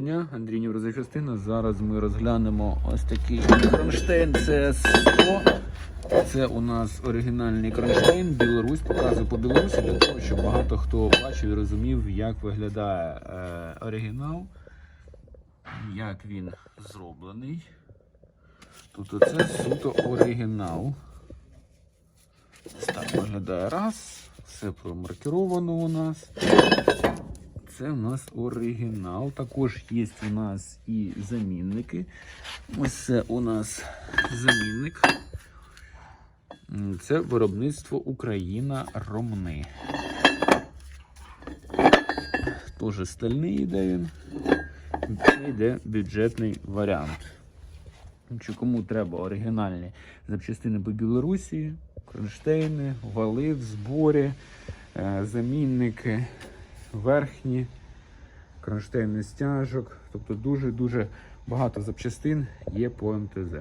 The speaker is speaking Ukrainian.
Дня, Андрій Ніврозачастина. Зараз ми розглянемо ось такий кронштейн CS100. Це у нас оригінальний кронштейн. Білорусь показую по Білорусі для того, щоб багато хто бачив і розумів, як виглядає е, оригінал, як він зроблений. Тут оце суто оригінал. Ось так виглядає раз. Все промаркіровано у нас. Це у нас оригінал. Також є у нас і замінники. Ось це у нас замінник. Це виробництво Україна Ромни. Теж стальний йде він. Це йде бюджетний варіант. Чи кому треба оригінальні запчастини по Білорусі, кронштейни, вали в зборі, е, замінники, верхні, кронштейни стяжок. Тобто дуже-дуже багато запчастин є по МТЗ.